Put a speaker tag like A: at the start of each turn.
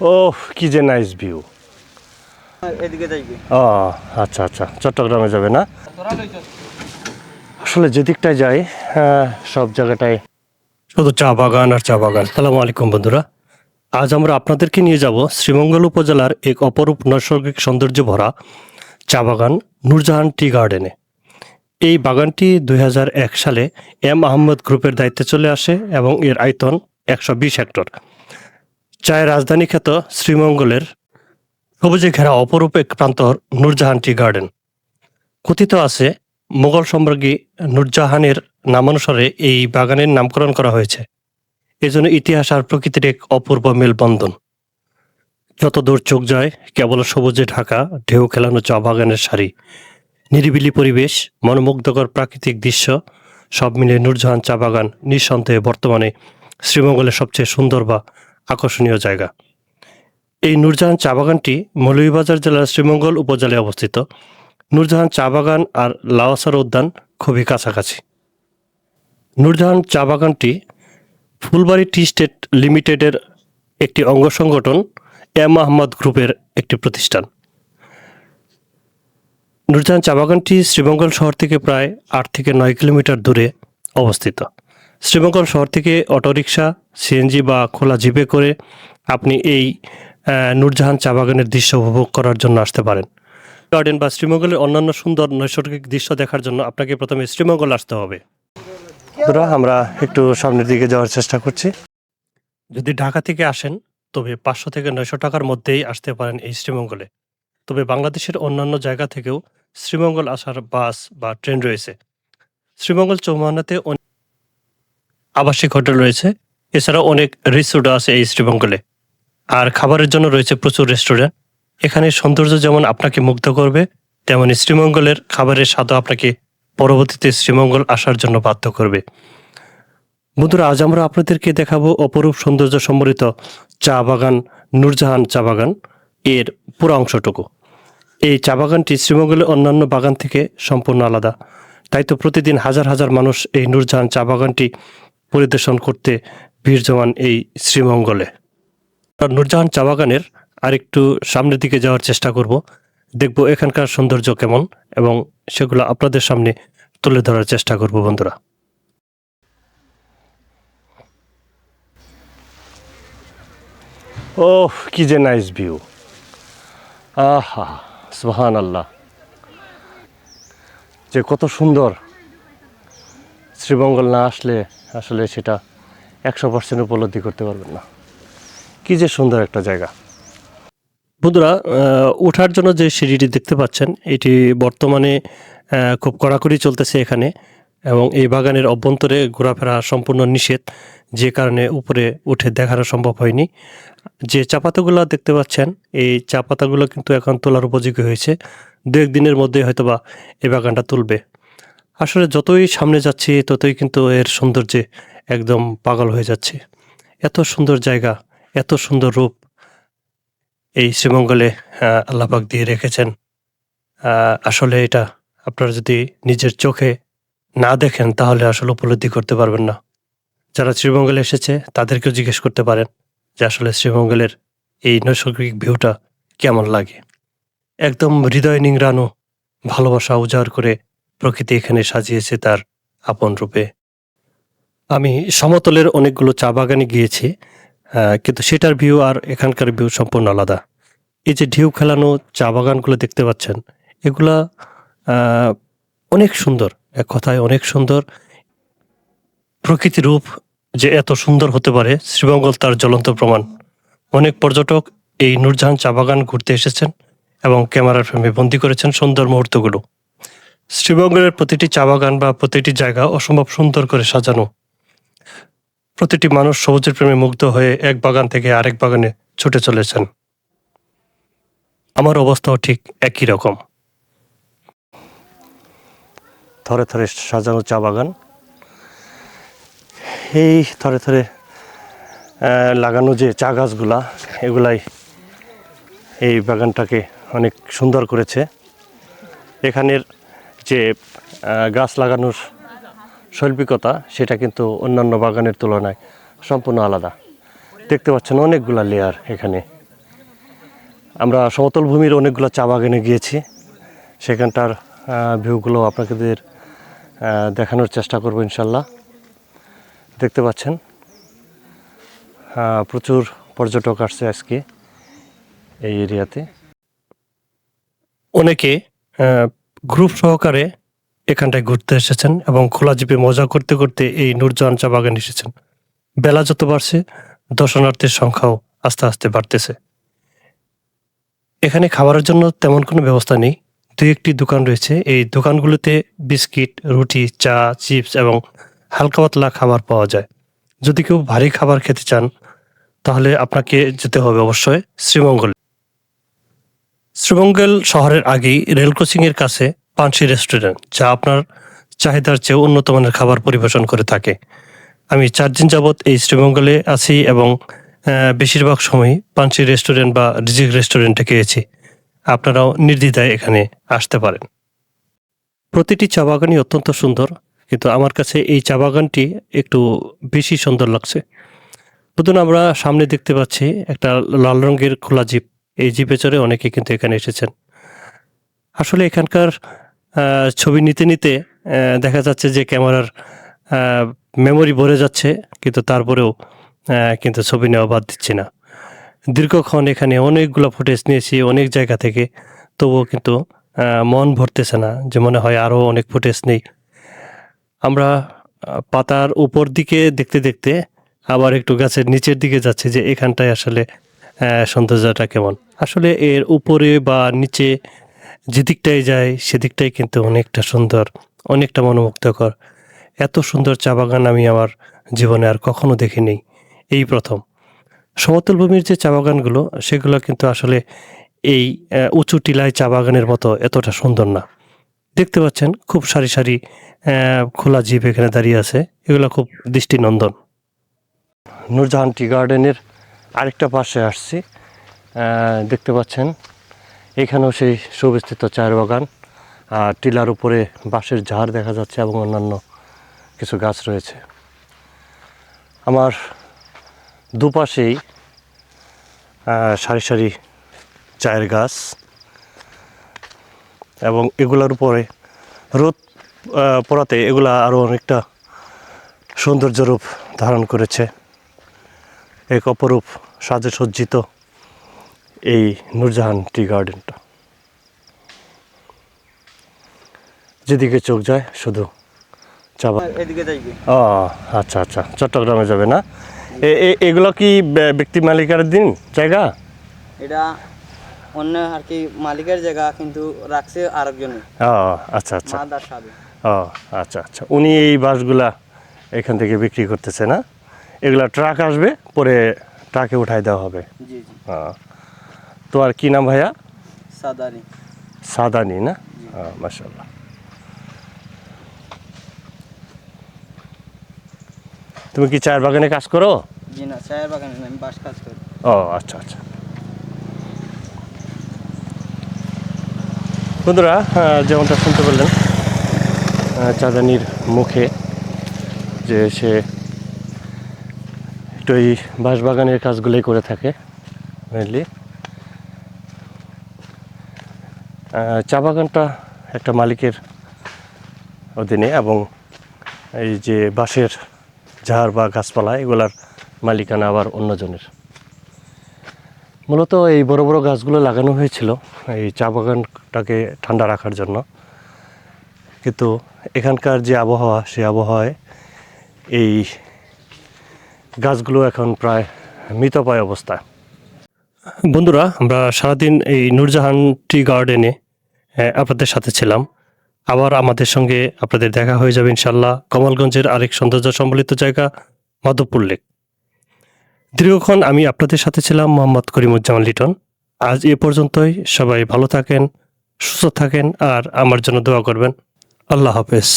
A: ও কি যে nice view ও আচ্ছা আচ্ছা চট্টগ্রামে যাবে না? আসলে যেদিকটায় যাই সব জায়গাটায় শুধু চা বাগান আর চা বাগান। সালামু আলাইকুম বন্ধুরা। আজ আমরা আপনাদেরকে নিয়ে যাব শ্রীমঙ্গল উপজেলার এক অপরূপ নৈসর্গিক সৌন্দর্য ভরা চা বাগান নূরজাহান টি গার্ডেনে। এই বাগানটি দুই হাজার এক সালে এম আহমদ গ্রুপের দায়িত্বে চলে আসে এবং এর আয়তন একশো বিশ হেক্টর। চায়ের রাজধানী খ্যাত শ্রীমঙ্গলের সবুজে ঘেরা অপরূপ এক প্রান্তর নূরজাহান টি গার্ডেন। কথিত আছে, মোগল সম্রাজ্ঞী নূরজাহানের নামানুসারে এই বাগানের নামকরণ করা হয়েছে। এজন্য ইতিহাস আর প্রকৃতির এক অপূর্ব মেলবন্ধন। যত দূর চোখ যায়, কেবল সবুজে ঢাকা, ঢেউ খেলানো চা বাগানের সারি। নিরিবিলি পরিবেশ, মনোমুগ্ধকর প্রাকৃতিক দৃশ্য, সব মিলে নূরজাহান চা বাগান নিঃসন্দেহে বর্তমানে শ্রীমঙ্গলের সবচেয়ে সুন্দর বা আকর্ষণীয় জায়গা। এই নূরজাহান চা বাগানটি মৌলভীবাজার জেলার শ্রীমঙ্গল উপজেলায় অবস্থিত। নূরজাহান চা বাগান আর লাওয়াসার উদ্যান খুবই কাছাকাছি। নূরজাহান চা বাগানটি ফুলবাড়ি টি স্টেট লিমিটেডের একটি অঙ্গ সংগঠন এম আহমদ গ্রুপের একটি প্রতিষ্ঠান। নূরজাহান চা বাগানটি শ্রীমঙ্গল শহর থেকে প্রায় আট থেকে নয় কিলোমিটার দূরে অবস্থিত। শ্রীমঙ্গল শহর থেকে অটোরিকশা সিএনজি বা খোলা জিপে করে আপনি এই নূরজাহান চা বাগানের দৃশ্য উপভোগ করার জন্য আসতে পারেন। গার্ডেন বা শ্রীমঙ্গলের অন্যান্য সুন্দর নৈসর্গিক দৃশ্য দেখার জন্য আপনাকে প্রথমে শ্রীমঙ্গল আসতে হবে। আমরা একটু সামনের দিকে যাওয়ার চেষ্টা করছি। যদি ঢাকা থেকে আসেন, তবে পাঁচশো থেকে নয়শো টাকার মধ্যেই আসতে পারেন এই শ্রীমঙ্গলে। তবে বাংলাদেশের অন্যান্য জায়গা থেকেও শ্রীমঙ্গল আসার বাস বা ট্রেন রয়েছে। শ্রীমঙ্গল চৌমানাতে আবাসিক হোটেল রয়েছে। এছাড়াও অনেক রিসোর্টও আছে এই শ্রীমঙ্গলে। আর খাবারের জন্য রয়েছে প্রচুর রেস্টুরেন্ট। এখানে সৌন্দর্য যেমন আপনাকে মুগ্ধ করবে, তেমনি শ্রীমঙ্গলের খাবারের স্বাদও আপনাকে পরবর্তীতে শ্রীমঙ্গল আসার জন্য বাধ্য করবে। বন্ধুরা, আজ আমরা আপনাদেরকে দেখাবো অপরূপ সৌন্দর্য সম্বলিত চা বাগান, নূরজাহান চা বাগান এর পুরো অংশটুকু। এই চা বাগানটি শ্রীমঙ্গলের অন্যান্য বাগান থেকে সম্পূর্ণ আলাদা। তাই তো প্রতিদিন হাজার হাজার মানুষ এই নূরজাহান চা বাগানটি পরিদর্শন করতে ভিড় জমান এই শ্রীমঙ্গলে। নূরজাহান চা বাগানের আরেকটু সামনের দিকে যাওয়ার চেষ্টা করব। দেখব এখানকার সৌন্দর্য কেমন এবং সেগুলো আপনাদের সামনে তুলে ধরার চেষ্টা করব, বন্ধুরা। ও কি যে নাইস ভিউ আহা সুহান আল্লাহ যে কত সুন্দর। শ্রীমঙ্গল না আসলে আসলে সেটা একশো পার্সেন্ট উপলব্ধি করতে পারবেন না। কি যে সুন্দর একটা জায়গা। বন্ধুরা ওঠার জন্য যে সিঁড়িটি দেখতে পাচ্ছেন, এটি বর্তমানে খুব কড়াকড়ি চলতেছে এখানে এবং এই বাগানের অভ্যন্তরে ঘোরাফেরা সম্পূর্ণ নিষেধ। যে কারণে উপরে উঠে দেখানো সম্ভব হয়নি। যে চা পাতাগুলো দেখতে পাচ্ছেন, এই চা পাতাগুলো কিন্তু এখন তোলার উপযোগী হয়েছে। দু একদিনের মধ্যে হয়তোবা এই বাগানটা তুলবে। আসলে যতই সামনে যাচ্ছি, ততই কিন্তু এর সৌন্দর্যে একদম পাগল হয়ে যাচ্ছে। এত সুন্দর জায়গা, এত সুন্দর রূপ এই শ্রীমঙ্গলে আল্লাপাক দিয়ে রেখেছেন। আসলে এটা আপনারা যদি নিজের চোখে না দেখেন, তাহলে আসলে উপলব্ধি করতে পারবেন না। যারা শ্রীমঙ্গলে এসেছে, তাদেরকেও জিজ্ঞেস করতে পারেন যে আসলে শ্রীমঙ্গলের এই নৈসর্গিক ভিউটা কেমন লাগে। একদম হৃদয় নিংড়ানো, ভালোবাসা উজাড় করে প্রকৃতি এখানে সাজিয়েছে তার আপন রূপে। আমি সমতলের অনেকগুলো চা বাগানে গিয়েছি কিন্তু সেটার ভিউ আর এখানকার ভিউ সম্পূর্ণ আলাদা। এই যে ঢেউ খেলানো চা বাগানগুলো দেখতে পাচ্ছেন, এগুলা অনেক সুন্দর, এক কথায় অনেক সুন্দর। প্রকৃতি রূপ যে এত সুন্দর হতে পারে, শ্রীমঙ্গল তার জ্বলন্ত প্রমাণ। অনেক পর্যটক এই নূরজাহান চা বাগান ঘুরতে এসেছেন এবং ক্যামেরার ফ্রেমে বন্দি করেছেন সুন্দর মুহূর্তগুলো। শ্রীমঙ্গলের প্রতিটি চা বাগান বা প্রতিটি জায়গা অসম্ভব সুন্দর করে সাজানো। প্রতিটি মানুষ সবুজের প্রেমে মুগ্ধ হয়ে এক বাগান থেকে আরেক বাগানে ছুটে চলেছেন। আমার অবস্থাও ঠিক একই রকম। থরে থরে সাজানো চা বাগান। এই থরে থরে লাগানো যে চা গাছগুলা, এগুলাই এই বাগানটাকে অনেক সুন্দর করেছে। এখানের যে গাছ লাগানোর শৈল্পিকতা, সেটা কিন্তু অন্যান্য বাগানের তুলনায় সম্পূর্ণ আলাদা। দেখতে পাচ্ছেন অনেকগুলা লেয়ার এখানে। আমরা সমতল ভূমির অনেকগুলো চা বাগানে গিয়েছি। সেখানটার ভিউগুলো আপনাদের দেখানোর চেষ্টা করব ইনশাল্লাহ। দেখতে পাচ্ছেন প্রচুর পর্যটক আসছে আজকে এই এরিয়াতে। অনেকে গ্রুপ সহকারে এখানটায় ঘুরতে এসেছেন এবং খোলা জিপে মজা করতে করতে এই নূরজাহান চা বাগান এসেছেন। বেলা যত বাড়ছে, দর্শনার্থীর সংখ্যাও আস্তে আস্তে বাড়তেছে। এখানে খাবারের জন্য তেমন কোনো ব্যবস্থা নেই। দুই একটি দোকান রয়েছে। এই দোকানগুলোতে বিস্কিট, রুটি, চা, চিপস এবং হালকা পাতলা খাবার পাওয়া যায়। যদি কেউ ভারী খাবার খেতে চান, তাহলে আপনাকে যেতে হবে অবশ্যই শ্রীমঙ্গল। শ্রীমঙ্গল শহরের আগেই রেল এর কাছে পানসি রেস্টুরেন্ট, যা আপনার চাহিদার চেয়ে উন্নত মানের খাবার পরিবেশন করে থাকে। আমি চার দিন যাবৎ এই শ্রীমঙ্গলে আছি এবং বেশিরভাগ সময় পানসি রেস্টুরেন্ট বা রিজিক রেস্টুরেন্টে খেয়েছি। আপনারাও নির্দ্বিধায় এখানে আসতে পারেন। প্রতিটি চা বাগানই অত্যন্ত সুন্দর, কিন্তু আমার কাছে এই চা বাগানটি একটু বেশি সুন্দর লাগছে। প্রথম আমরা সামনে দেখতে পাচ্ছি একটা লাল রঙের খোলা জিপ। এই জিপে চড়ে অনেকে কিন্তু এখানে এসেছেন। আসলে এখানকার ছবি নিতে নিতে দেখা যাচ্ছে যে ক্যামেরার মেমোরি ভরে যাচ্ছে, কিন্তু তারপরেও কিন্তু ছবি নেওয়া বাদ দিচ্ছি না। দীর্ঘক্ষণ এখানে অনেকগুলো ফুটেজ নিয়েছি অনেক জায়গা থেকে, তবুও কিন্তু মন ভরতেছে না যে মনে হয় আরও অনেক ফুটেজ নেই। আমরা পাতার উপর দিকে দেখতে দেখতে আবার একটু গাছের নিচের দিকে যাচ্ছে যে এখানটায় আসলে সৌন্দর্যটা কেমন। আসলে এর উপরে বা নিচে যেদিকটাই যায়, সেদিকটাই কিন্তু অনেকটা সুন্দর, অনেকটা মনোমুগ্ধকর। এত সুন্দর চা বাগান আমি আমার জীবনে আর কখনো দেখিনি। এই প্রথম। সমতল ভূমির যে চা বাগানগুলো, সেগুলো কিন্তু আসলে এই উঁচু টিলায় চা বাগানের মতো এতটা সুন্দর না। দেখতে পাচ্ছেন, খুব সারি সারি খোলা জীব এখানে দাঁড়িয়ে আছে। এগুলো খুব দৃষ্টিনন্দন। নূরজাহান টি গার্ডেনের আরেকটা পাশে আসছি। দেখতে পাচ্ছেন। এখানেও সেই সুবিস্তৃত চায়ের বাগান আর টিলার উপরে বাঁশের ঝাড় দেখা যাচ্ছে এবং অন্যান্য কিছু গাছ রয়েছে। আমার দুপাশেই সারি সারি চায়ের গাছ এবং এগুলোর উপরে রোদ পড়াতে এগুলা আরও অনেকটা সৌন্দর্য রূপ ধারণ করেছে। এক অপরূপ সাজে সজ্জিত এই নূরজাহান টি গার্ডেনটা। যেদিকে চোখ যায় শুধু চা। ও আচ্ছা আচ্ছা চট্টগ্রামে যাবে না? এগুলো কি ব্যক্তি মালিকার দিন জায়গা?
B: এটা অন্য আর কি মালিকের জায়গা কিন্তু রাখছে আরেকজনে
A: ও আচ্ছা আচ্ছা। ও আচ্ছা আচ্ছা। উনি এই বাসগুলা এখান থেকে বিক্রি করতেছে না? এগুলা ট্রাক আসবে পরে ট্রাকে উঠাই দেওয়া হবে।
B: জি জি।
A: ও। তোমার কি নাম ভাইয়া?
B: সাদারি
A: সাদানি না? মাসাল্লাহ তুমি কি চায়ের বাগানে কাজ করো?
B: জি না চায়ের বাগানে আমি বাস কাজ করি।
A: ও আচ্ছা আচ্ছা। বন্ধুরা যেমনটা শুনতে পারলেন চাঁদানির মুখে যে সে একটু এই বাঁশবাগানের কাজগুলোই করে থাকে মেনলি চা বাগানটা একটা মালিকের অধীনে এবং এই যে বাঁশের ঝাড় বা গাছপালা, এগুলার মালিকানা আবার অন্যজনের। মূলত এই বড় বড় গাছগুলো লাগানো হয়েছিল এই চা বাগানটাকে ঠান্ডা রাখার জন্য। কিন্তু এখানকার যে আবহাওয়া সেই আবহাওয়ায় এই গাছগুলো এখন প্রায় মৃতপায় অবস্থা বন্ধুরা, আমরা সারাদিন এই নূরজাহান টি গার্ডেনে আপনাদের সাথে ছিলাম। আবার আমাদের সঙ্গে আপনাদের দেখা হয়ে যাবে ইনশাল্লাহ কমলগঞ্জের আরেক সৌন্দর্য সম্বলিত জায়গা, মাধবপুর লেক। দীর্ঘক্ষণ আমি আপনাদের সাথে ছিলাম মোহাম্মদ করিমুজ্জামান লিটন। আজ এ পর্যন্তই, সবাই ভালো থাকেন, সুস্থ থাকেন, আর আমার জন্য দোয়া করবেন। আল্লাহ হাফেজ।